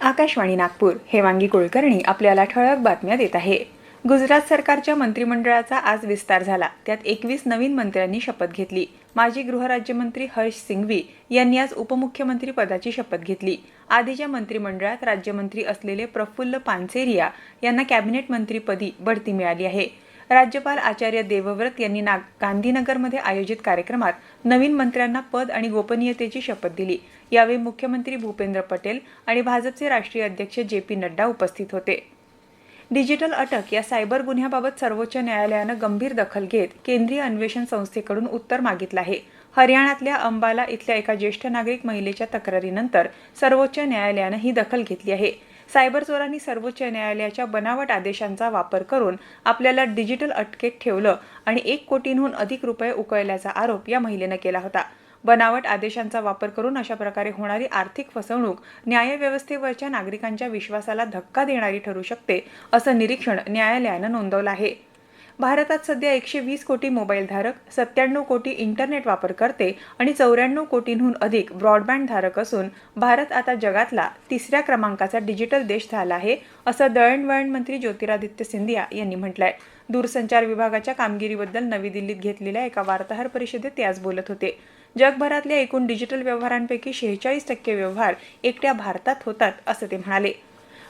आकाशवाणी नागपूर हेवांगी कुलकर्णी आपल्याला ठळक बातम्या देत आहे. गुजरात सरकारच्या मंत्रिमंडळाचा आज विस्तार झाला. त्यात एकवीस नवीन मंत्र्यांनी शपथ घेतली. माजी गृहराज्यमंत्री हर्ष सिंघवी यांनी आज उपमुख्यमंत्री पदाची शपथ घेतली. आधीच्या मंत्रिमंडळात राज्यमंत्री असलेले प्रफुल्ल पानसेरिया यांना कॅबिनेट मंत्रीपदी बढती मिळाली आहे. राज्यपाल आचार्य देवव्रत यांनी ना गांधीनगरमध्ये आयोजित कार्यक्रमात नवीन मंत्र्यांना पद आणि गोपनीयतेची शपथ दिली. यावेळी मुख्यमंत्री भूपेंद्र पटेल आणि भाजपचे राष्ट्रीय अध्यक्ष जे पी नड्डा उपस्थित होते. डिजिटल अटक या सायबर गुन्ह्याबाबत सर्वोच्च न्यायालयानं गंभीर दखल घेत केंद्रीय अन्वेषण संस्थेकडून उत्तर मागितलं आहे. हरियाणातल्या अंबाला इथल्या एका ज्येष्ठ नागरिक महिलेच्या तक्रारीनंतर सर्वोच्च न्यायालयानं ही दखल घेतली आहे. सायबर चोरांनी सर्वोच्च न्यायालयाच्या बनावट आदेशांचा वापर करून आपल्याला डिजिटल अटकेत ठेवलं आणि एक कोटींहून अधिक रुपये उकळल्याचा आरोप या महिलेनं केला होता. बनावट आदेशांचा वापर करून अशा प्रकारे होणारी आर्थिक फसवणूक न्यायव्यवस्थेवरच्या नागरिकांच्या विश्वासाला धक्का देणारी ठरू शकते असं निरीक्षण न्यायालयानं नोंदवलं आहे. भारतात सध्या एकशे वीस कोटी मोबाईल धारक सत्त्याण्णव कोटी इंटरनेट वापरकर्ते आणि चौऱ्याण्णव कोटींहून अधिक ब्रॉडबँड धारक असून भारत आता जगातला तिसऱ्या क्रमांकाचा डिजिटल देश झाला आहे असं दळणवळण मंत्री ज्योतिरादित्य सिंधिया यांनी म्हटलंय. दूरसंचार विभागाच्या कामगिरीबद्दल नवी दिल्लीत घेतलेल्या एका वार्ताहर परिषदेत ते आज बोलत होते. जगभरातल्या एकूण डिजिटल व्यवहारांपैकी शेहेचाळीस टक्के व्यवहार एकट्या भारतात होतात असं ते म्हणाले.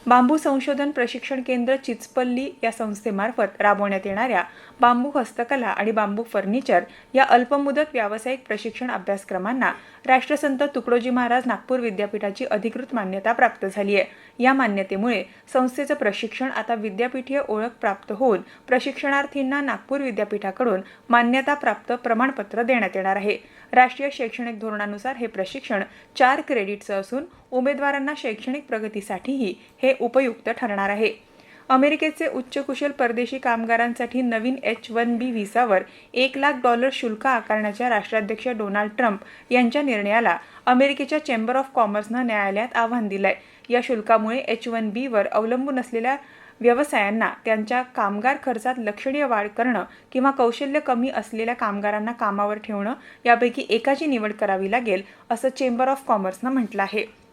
बांबू संशोधन प्रशिक्षण केंद्र चिचपल्ली या संस्थेमार्फत राबवण्यात येणाऱ्या बांबू हस्तकला आणि बांबू फर्निचर या अल्पमुदत व्यावसायिक प्रशिक्षण अभ्यासक्रमांना राष्ट्रसंत तुकडोजी महाराज नागपूर विद्यापीठाची अधिकृत मान्यता प्राप्त झाली आहे. या मान्यतेमुळे संस्थेचं प्रशिक्षण आता विद्यापीठीय ओळख प्राप्त होऊन प्रशिक्षणार्थींना नागपूर विद्यापीठाकडून मान्यता प्राप्त प्रमाणपत्र देण्यात येणार आहे. राष्ट्रीय शैक्षणिक धोरणानुसार हे प्रशिक्षण चार क्रेडिटचं असून उमेदवारांना शैक्षणिक प्रगतीसाठीही हे उपयुक्त ठरणार आहे. अमेरिकेचे उच्च कुशल परदेशी कामगारांसाठी नवीन एच वन बी व्हिसावर एक लाख डॉलर शुल्क आकारण्याच्या राष्ट्राध्यक्ष डोनाल्ड ट्रम्प यांच्या निर्णयाला अमेरिकेच्या चेंबर ऑफ कॉमर्सनं न्यायालयात आव्हान दिलंय. या शुल्कामुळे एच वन बीवर अवलंबून असलेल्या व्यवसायांना त्यांच्या कामगार खर्चात लक्षणीय वाढ करणं किंवा कौशल्य कमी असलेल्या कामगारांना कामावर ठेवणं यापैकी एकाची निवड करावी लागेल असं चेंबर ऑफ कॉमर्सनं म्हटलं आहे.